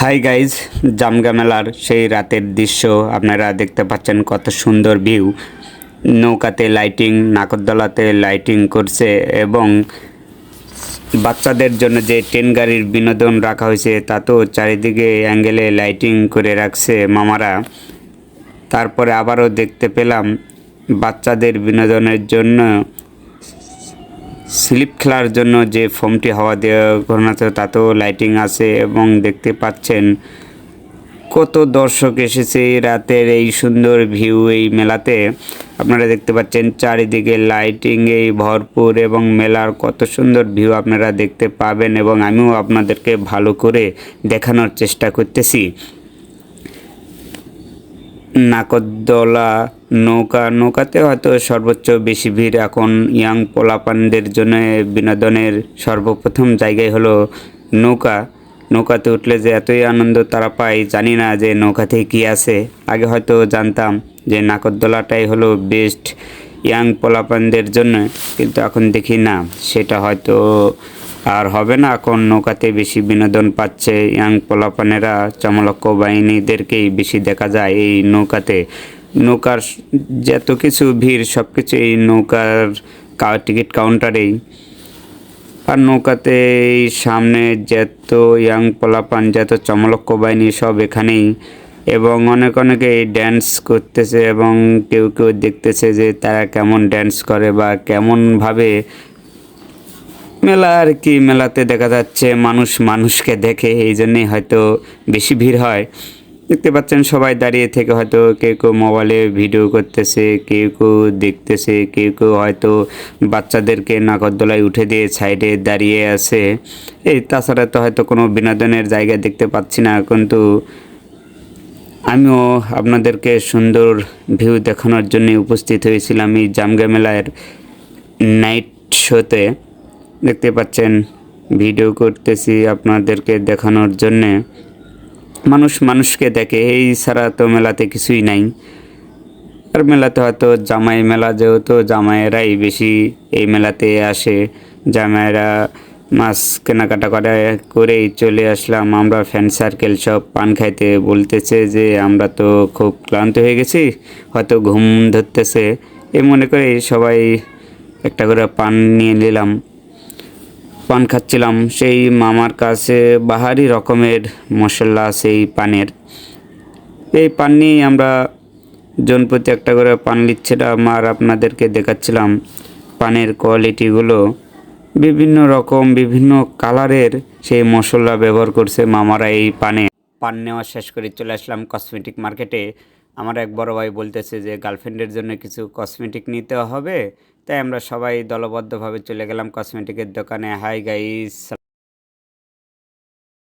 Hi guys জামগা মেলার সেই রাতের দৃশ্য, আপনারা দেখতে পাচ্ছেন কত সুন্দর ভিউ নৌকাতে লাইটিং নাকরদোলাতে লাইটিং করছে এবং বাচ্চাদের জন্য যে ট্রেন গাড়ির বিনোদন রাখা হয়েছে, তা তো চারিদিকে অ্যাঙ্গেলে লাইটিং করে রাখছে মামারা। তারপরে আবারও দেখতে পেলাম বাচ্চাদের বিনোদনের জন্য স্লিপ খেলার জন্য যে ফোমটি হাওয়া দেওয়া ঘটনাতে তাতেও লাইটিং আছে এবং দেখতে পাচ্ছেন কত দর্শক এসেছে রাতের এই সুন্দর ভিউ এই মেলাতে। আপনারা দেখতে পাচ্ছেন চারিদিকে লাইটিং এই ভরপুর এবং মেলার কত সুন্দর ভিউ আপনারা দেখতে পাবেন এবং আমিও আপনাদেরকে ভালো করে দেখানোর চেষ্টা করতেছি। নাকদোলা নৌকা নৌকাতে হয়তো সর্বোচ্চ বেশি ভিড়। এখন ইয়াং পোলাপানদের জন্য বিনোদনের সর্বপ্রথম জায়গায় হলো নৌকা। নৌকাতে উঠলে যে এতই আনন্দ তারা পায়, জানি না যে নৌকাতে কী আছে। আগে হয়তো জানতাম যে নাকদোলাটাই হলো বেস্ট ইয়াং পোলাপানদের জন্য, কিন্তু এখন দেখি না, সেটা হয়তো আর হবে না এখন নৌকাতে বেশি বিনোদন পাচ্ছে ইয়াং পোলাপানেরা? চমলক্ষ বাহিনীদেরকেই বেশি দেখা যায় এই নৌকাতে। নৌকার যত কিছু ভিড় সব কিছু এই নৌকার টিকিট কাউন্টারেই। আর নৌকাতে এই সামনে যত ইয়াং পোলাপান, যত চমলক্ষ বাহিনী সব এখানেই। এবং অনেক অনেকে ড্যান্স করতেছে এবং কেউ কেউ দেখতেছে যে তারা কেমন ড্যান্স করে বা কেমনভাবে মেলা আর কি মেলাতে দেখা যাচ্ছে, মানুষ মানুষকে দেখে, এই জন্যেই হয়তো বেশি ভিড় হয়। দেখতে পাচ্ছেন সবাই দাঁড়িয়ে থেকে হয়তো কেউ কেউ মোবাইলে ভিডিও করতেছে, কেউ কেউ দেখতেছে, কেউ কেউ হয়তো বাচ্চাদেরকে নাগরদোলায় উঠে দিয়ে সাইডে দাঁড়িয়ে আছে। এই তাছাড়া তো হয়তো কোনো বিনোদনের জায়গা দেখতে পাচ্ছি না, কিন্তু আমিও আপনাদেরকে সুন্দর ভিউ দেখানোর জন্য উপস্থিত হয়েছিলাম এই জামগা মেলার নাইট শোতে। দেখতে পাচ্ছেন। ভিডিও করতেছি আপনাদেরকে দেখানোর জন্যে। মানুষ মানুষকে দেখে, এই ছাড়া তো মেলাতে কিছুই নাই। আর মেলাতে হয়তো জামাই মেলা যেহেতু, জামাইয়েরাই বেশি এই মেলাতে আসে। জামাইয়েরা মাছ কেনাকাটা করে, করেই চলে আসলাম। আমরা ফ্রেন্ড সার্কেল সব পান খাইতে বলতেছে যে, আমরা তো খুব ক্লান্ত হয়ে গেছি, হয়তো ঘুম ধরতেছে। এ মনে করে সবাই একটা করে পান নিয়ে নিলাম। পান খাচ্ছিলাম। সেই মামার কাছে বাহারি রকমের মশলা, সেই পানের। এই পান নিয়েই আমরা জনপ্রতি একটা করে পান নিচ্ছিলাম আর আপনাদেরকে দেখাচ্ছিলাম। পানের কোয়ালিটিগুলো বিভিন্ন রকম, বিভিন্ন কালারের সেই মশলা ব্যবহার করছে মামারা এই পানে। পান নেওয়া শেষ করে চলে আসলাম কসমেটিক মার্কেটে। আমার এক বড় ভাই বলতেছে যে গার্লফ্রেন্ডের জন্য কিছু কসমেটিক নিতে হবে তাই আমরা সবাই দলবদ্ধভাবে চলে গেলাম কসমেটিকের দোকানে। Hi guys